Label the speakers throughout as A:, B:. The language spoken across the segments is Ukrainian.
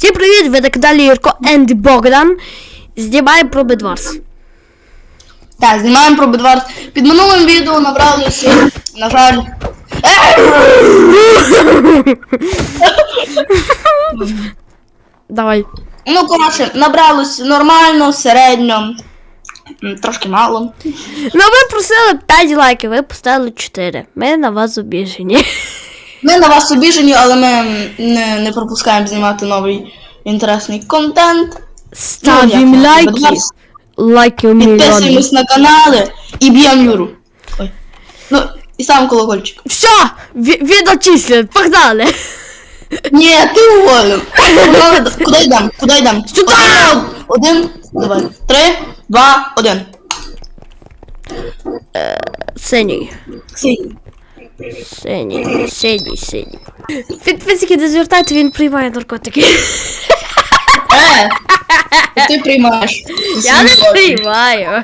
A: Всім привіт! Ви на каналі Юрко Енд Богдан. Знімаємо про Бедварс.
B: Так, знімаємо про Бедварс. Під минулим відео набралося, на жаль.
A: Давай.
B: Ну, коротше, набралось нормально, середньо. Трошки мало.
A: Ну ви просили 5 лайків, ви поставили 4. Ми на вас обіжені.
B: Ми на вас обіжені, але ми не, не пропускаємо знімати новий інтересний контент.
A: Ставимо
B: Ну,
A: лайки. Лайки.
B: Підписуємось на канали і б'ємо Юру. Ой. Ну, і сам колокольчик.
A: Все! ві- Він очислен, погнали!
B: Ні, ти уволив. Куди йдемо? Куди йдемо?
A: Сюди!
B: Один, давай. Три, два, один.
A: Синій.
B: Синій.
A: Синій, синій, синій. Підписники не звертайте, він приймає наркотики.
B: Е, ти приймаєш.
A: Я не приймаю.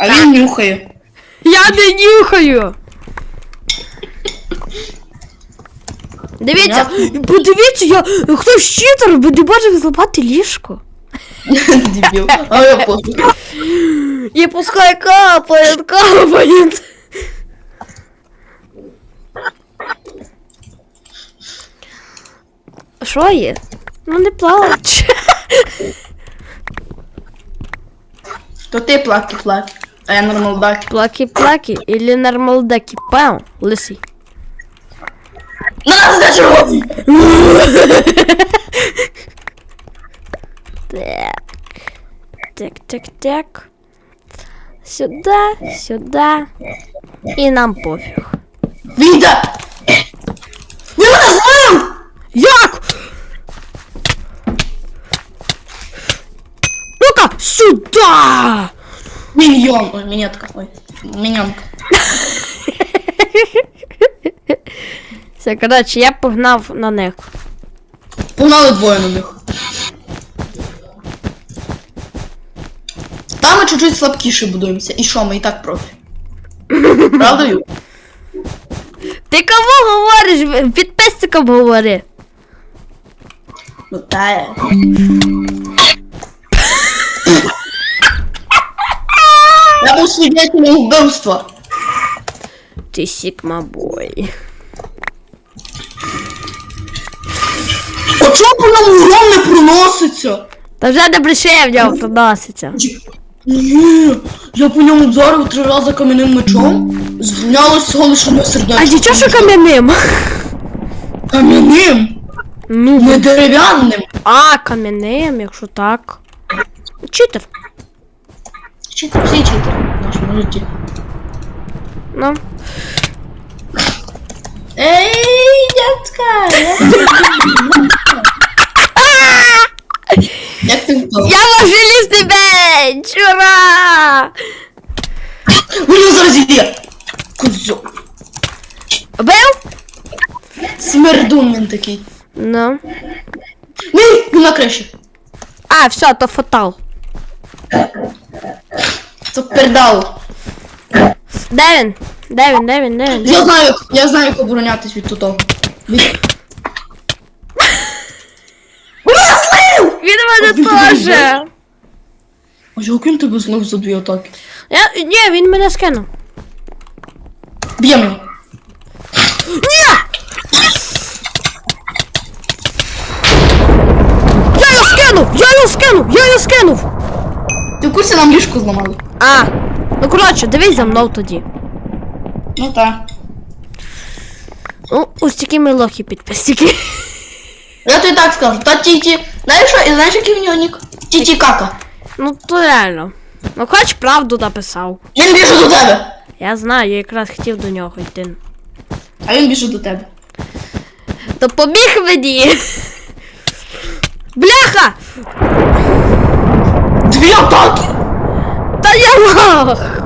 B: А він нюхає.
A: Я не нюхаю. Дивіться, подивіться, я хтось читер, ми не можемо зламати ліжко.
B: Дебіл. А я пофіг.
A: І пускай капає, капає. Що є? Ну не плач.
B: То ти плаки плаки. А я нормалдаки.
A: Плаки-плаки или нормалдаки, пау, лисий.
B: На нас де червоний!
A: Так. Так, так, так. Сюда, сюда. І нам пофіг.
B: Віда!
A: Сюда!
B: Міньйон. Ой, мінетка. Ой. Міньонка.
A: Все, коротше, я погнав на них.
B: Погнали двоє на них. Там ми чуть-чуть слабкіше будуємося. І що, ми і так профі. Правда, Ю?
A: Ти кому говориш? Підписникам говори.
B: Ну та я. Я був свідетелем.
A: Ти сікма бой.
B: А чого по нам урон не проноситься?
A: Та вже не бреши в нього проноситься.
B: Ні, я по ньому вдарив три рази кам'яним мечом. Звільнялось всього лише одне сердечко.
A: А нічого, що кам'яним?
B: Кам'яним?
A: Ну,
B: Не дерев'яним.
A: а, кам'яним, якщо так. Читер.
B: Читер, всі читери нашому житті.
A: Ну.
B: Ей, дядька! Як ти впав?
A: Я можу лізти бенч! Ура!
B: Нього зараз іде! Козьо.
A: Бив?
B: Смердун він такий.
A: Ну.
B: Ні, на криші.
A: А, все, то фатал.
B: Це пердало.
A: Де він? Де він, де він, де він?
B: Я знаю, я знаю, як оборонятись від того. Від... Мене!
A: Він мене теж.
B: А як він тебе злив за дві атаки?
A: Я, ні, він мене скинув.
B: Б'ємо його.
A: Я його скинув! Я його скинув! Я його скинув!
B: Ти в курсі нам ліжку зламали?
A: А, ну коротше, дивись за мною тоді.
B: Ну так.
A: Ну, ось такі ми лохи підписники.
B: Я тобі так скажу. Та тіті. Знаєш що? І знаєш, який в нього нік? Тіті кака.
A: Ну, то реально. Ну, хоч правду написав.
B: Він біже до тебе.
A: Я знаю, я якраз хотів до нього йти.
B: А він біже до тебе.
A: То побіг мені! Бляха!
B: Дві атаки!
A: Ялах!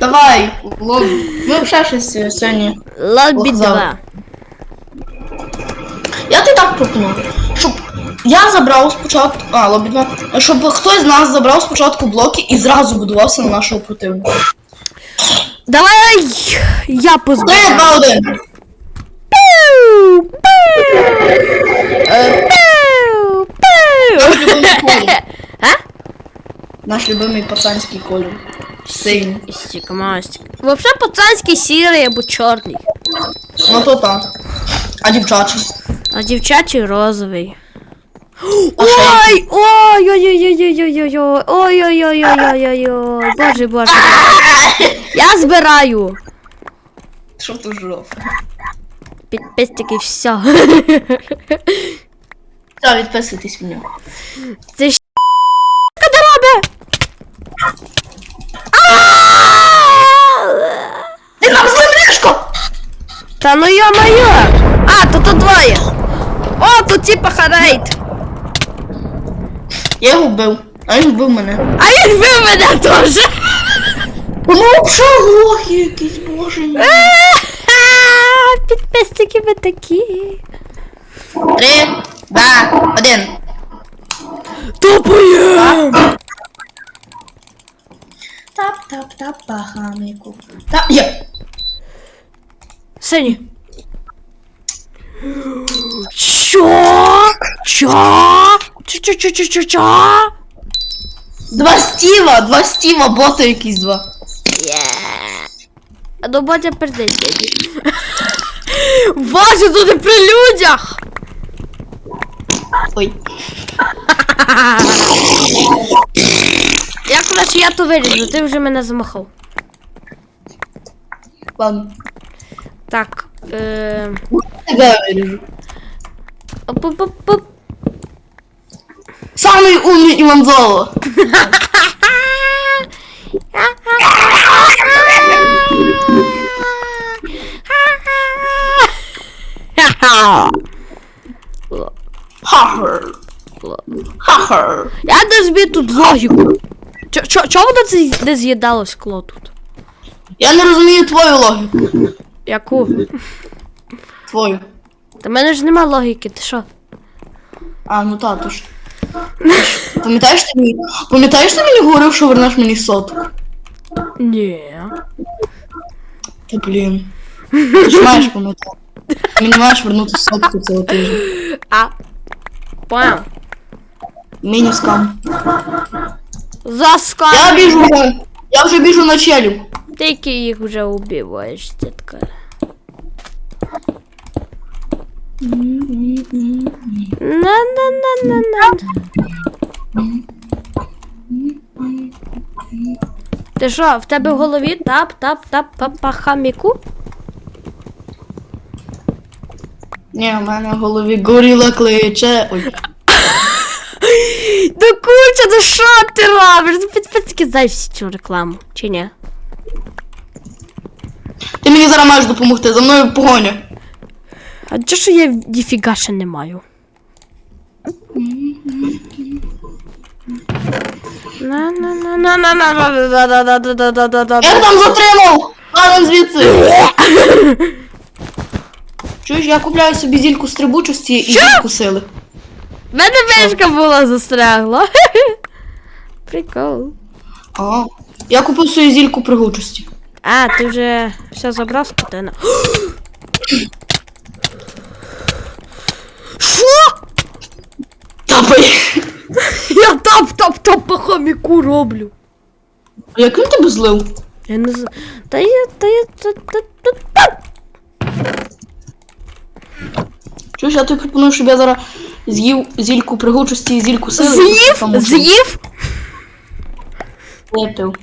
B: Давай, лоб. Ми вже щось сьогодні.
A: Лобі
B: Лохзав.
A: 2.
B: Я ти так пропоную, щоб я забрав спочатку. А, лобі 2. Щоб хтось з нас забрав спочатку блоки і зразу будувався на нашого противника.
A: Давай я
B: позбуду.
A: 3,
B: 2, Пиу!
A: Пиу! Э. Пиу! Пиу! А?
B: Наш любимий пацанський колір. Синій.
A: Стік, мастик. Вообще пацанський сірий або чорний.
B: Ну то так. А дівчачий?
A: А дівчачий розовий. Ой! Ой, ой, ой, ой, ой, ой, ой, ой, ой, ой, ой, ой, ой, ой, боже, боже. Я збираю.
B: Що ти жов?
A: Підписники, все.
B: Та відписуйтесь в.
A: Це ж де робить?
B: Ти нам зли мрішко!
A: Та ну йо-моє! А, тут двоє. О, тут типа харейт.
B: Я його вбив. А він вбив мене.
A: А він вбив мене теж.
B: Ну, взагалі лохи якісь, боже мій.
A: Підписники ви такі.
B: Три, два, один.
A: Тупоє!
B: Тап-тап-тап паханику. Та, є.
A: Сині. Що? Що? Чо-чо-чо-чо-чо?
B: Два Стіва, два Стіва, боти якісь два.
A: А до батя пердить дяді. Боже, тут і при людях!
B: Ой.
A: Я краще я то виріжу, ти вже мене замахав.
B: Ладно.
A: Так. Е...
B: Самый умный Иванзола.
A: Я дозбі тут логіку. Чо, чо, чому це де з'їдало скло тут?
B: Я не розумію твою логіку.
A: Яку?
B: Твою.
A: Та в мене ж нема логіки, ти що?
B: А, ну та, то ж. Пам'ятаєш ти мені? Пам'ятаєш ти мені говорив, що вернеш мені сотку?
A: Ні.
B: Та блін. Ти ж маєш пам'ятати. Мені маєш вернути сотку цього тижня.
A: А. Понял.
B: Міні-скам.
A: Заскан.
B: Я біжу. Я вже біжу на челю.
A: Тільки їх вже убиваєш, дітка. На-на-на-на-на. Ти що, в тебе в голові тап тап тап папа хаміку?
B: Ні, в мене в голові горіла кличе. Ой.
A: Да куча, ну що ти робиш? Ну підписки знаєш цю рекламу, чи ні?
B: Ти мені зараз маєш допомогти, за мною погоня.
A: А чого що я ніфіга ще не маю? на на на на на на на
B: Я там затримав! Ладно, звідси! Чуєш, я купляю собі зільку стрибучості і зільку сили.
A: Мене вишка була застрягла. Прикол.
B: А, я купив свою зільку пригучості.
A: А, ти вже все забрав з котина. Що?
B: Тапай.
A: Я тап тап тап по хоміку роблю.
B: А як він тебе злив?
A: Я не знаю. Та я, та я, та, та, та, та.
B: Чуєш, я тобі пропоную, щоб я зараз з'їв зільку пригучості і зільку сили.
A: З'їв? З'їв?
B: випив.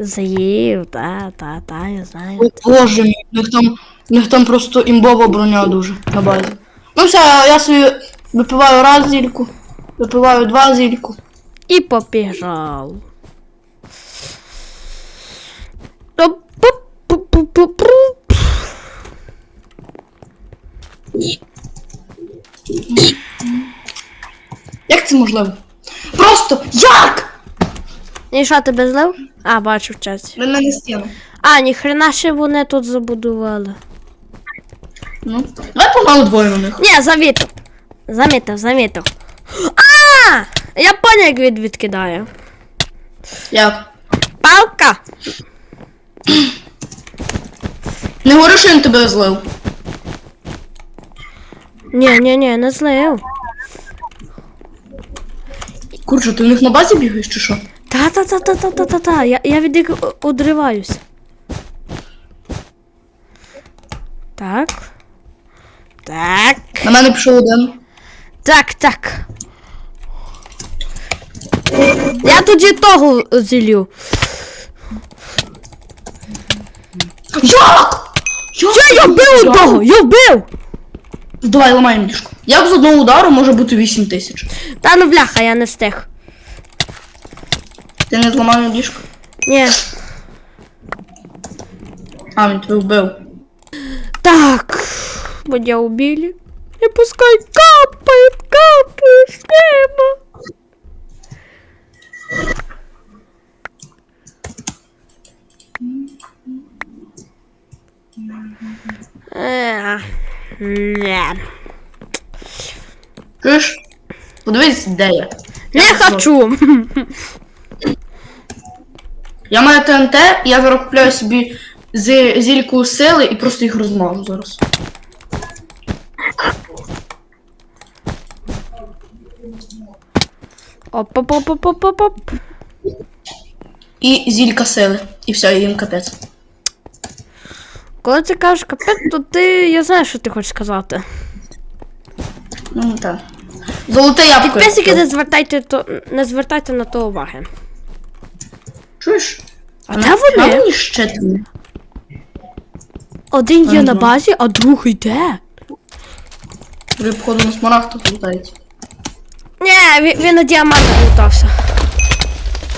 A: З'їв, та, та, та, я знаю.
B: О, боже мій, в них там, в них там просто імбова броня дуже на базі. Ну все, я собі випиваю раз зільку, випиваю два зільку.
A: І побіжав.
B: Як це можливо? Просто як?
A: І що тебе злив? А, бачу в часі.
B: Мене не стіну.
A: А, ніхрена ще вони тут забудували.
B: Ну, давай помалу двоє.
A: Ні, замітив. Замітив, замітив. А! Я поняв, як він відкидає.
B: Як?
A: Палка!
B: Не говори, що він тебе злив.
A: Ні, ні, ні, не злив.
B: Курче, ти в них на базі бігаєш чи що?
A: Та-та-та-та-та-та-та. Я, я від них одриваюсь. Так. Так.
B: На мене пішов один.
A: Так, так. Я тоді того зілю.
B: Як?
A: Я, я вбив одного! Я вбив!
B: Давай ламаємо ліжко. Як з одного удару може бути 8 тисяч?
A: Та ну бляха, я не встиг.
B: Ти не зламав ліжко?
A: Ні.
B: А, він тебе вбив.
A: Так. Меня убили. И пускай капает, капает с неба.
B: Чуєш? Подивись, де я.
A: Не хочу.
B: Я маю ТНТ, я зараз купляю собі зільку сили і просто їх розмажу зараз.
A: Оп оп оп оп оп оп оп
B: І зілька сили. І все, і їм капець.
A: Коли ти кажеш капець, то ти. Я знаю, що ти хочеш сказати.
B: Ну так. Золоте яблуко.
A: Підписники не звертайте то не звертайте на то уваги.
B: Чуєш?
A: А де вони?
B: мені ще три.
A: Один є на базі, а другий де?
B: Вже походу на смарагдах лутають.
A: Ні, він, він на діамантах лутався.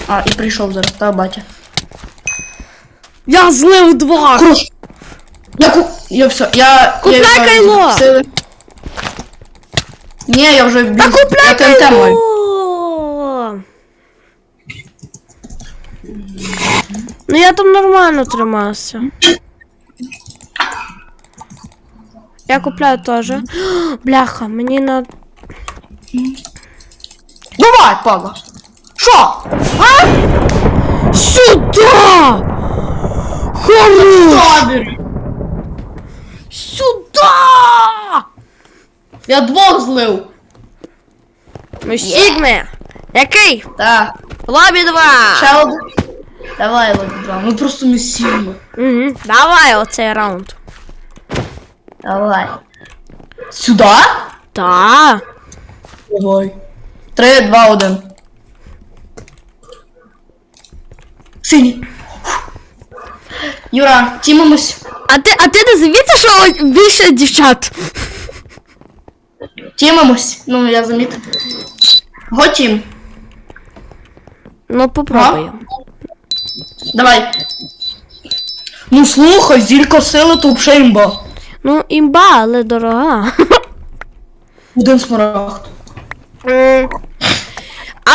B: А, і прийшов зараз, та батя.
A: Я злив два!
B: Хорош! Я ку... Я все, я...
A: Купляй
B: я маю
A: кайло!
B: Сили. Ні, я вже біг.
A: Та
B: я
A: купляй
B: ТНТ маю.
A: кайло! Ну я там нормально тримався. Я купляю теж. Бляха, мені на.
B: Давай, падла! Що? А?
A: Сюда! Хорош!
B: Табір!
A: Сюда!
B: Я двох злив.
A: Ми Сігми! Який?
B: Так.
A: Лобі 2!
B: Ще один. Давай, лобі два. Ми просто не сіли.
A: Угу. Давай оцей раунд.
B: Давай. Сюди?
A: Та.
B: Давай. Три, два, один. Синій. Юра, тімимось.
A: А ти, а ти не замітив, що більше дівчат?
B: Тімимось. Ну, я замітив. Готім.
A: Ну, попробуємо.
B: Давай. Ну слухай, зілька сили то взагалі імба.
A: Ну, імба, але дорога.
B: Один смарагд.
A: М.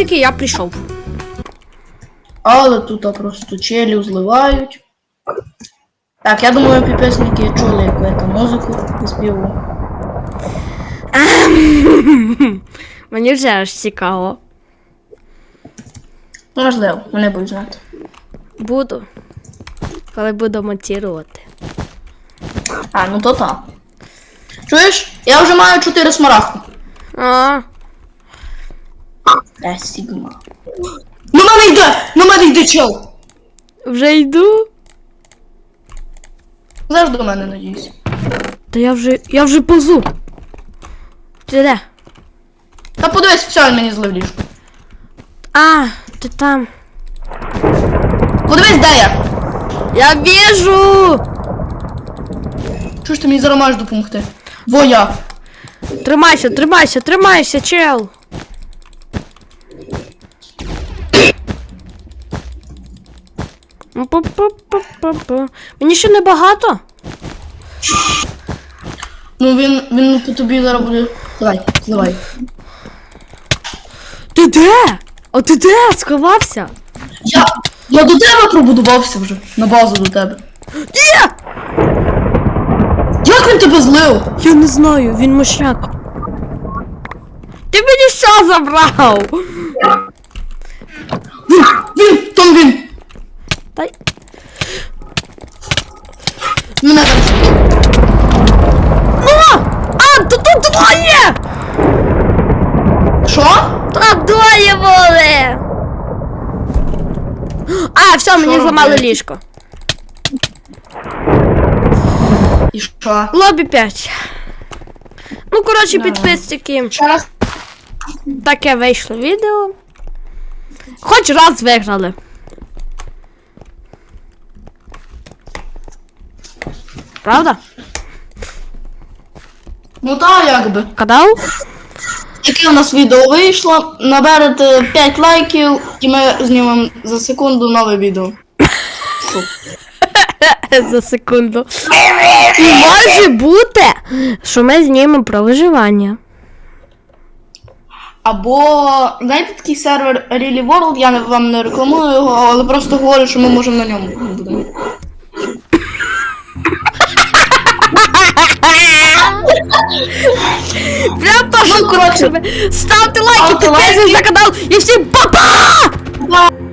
A: Тільки я прийшов.
B: Але тут просто челів зливають. Так, я думаю, підписники чули, яку я там музику співу.
A: Мені вже аж цікаво.
B: Можливо, вони будуть знати.
A: Буду. Коли буду монтувати.
B: А, ну то так. Чуєш? Я вже маю 4 смарагди.
A: А,
B: Е, Сігма. На мене йде! На мене йде чел!
A: вже йду.
B: Зараз до мене надіюсь.
A: Та я вже. я вже позу. Ти де?
B: Та подивись, все, він мені злив ліжко.
A: А, ти там.
B: Подивись, де я!
A: Я біжу!
B: Чуєш, ти мені зараз маєш допомогти? Во я.
A: Тримайся, тримайся, тримайся, чел. Мені ще не багато.
B: Ну він, він по тобі зараз буде. Давай, давай.
A: Ти де? А ти де? Сховався?
B: Я, я до тебе пробудувався вже. На базу до тебе.
A: Ні!
B: Як він тебе злив?
A: Я не знаю, він мощак. Ти мені що забрав?
B: Він, він, там він.
A: Та й-
B: Мене зараз.
A: О! А, тут тут двоє!
B: Що?
A: Тут двоє були! А, все, мені зламали
B: робити?
A: ліжко.
B: І що?
A: Лобі 5. Ну, коротше,
B: Давай.
A: підписники.
B: Раз.
A: Таке вийшло відео. Хоч раз виграли. Правда?
B: Ну так, якби.
A: Кадав?
B: Таке у нас відео вийшло. Наберете 5 лайків і ми знімемо за секунду нове відео. Фу.
A: За секунду. І може бути, що ми знімемо про виживання.
B: Або знаєте такий сервер Really World, я не, вам не рекламую його, але просто говорю, що ми можемо на ньому будемо.
A: Прям то, що
B: коротше,
A: Ставте лайки,
B: подписывайтесь
A: підписуйтесь на канал і всім па-па!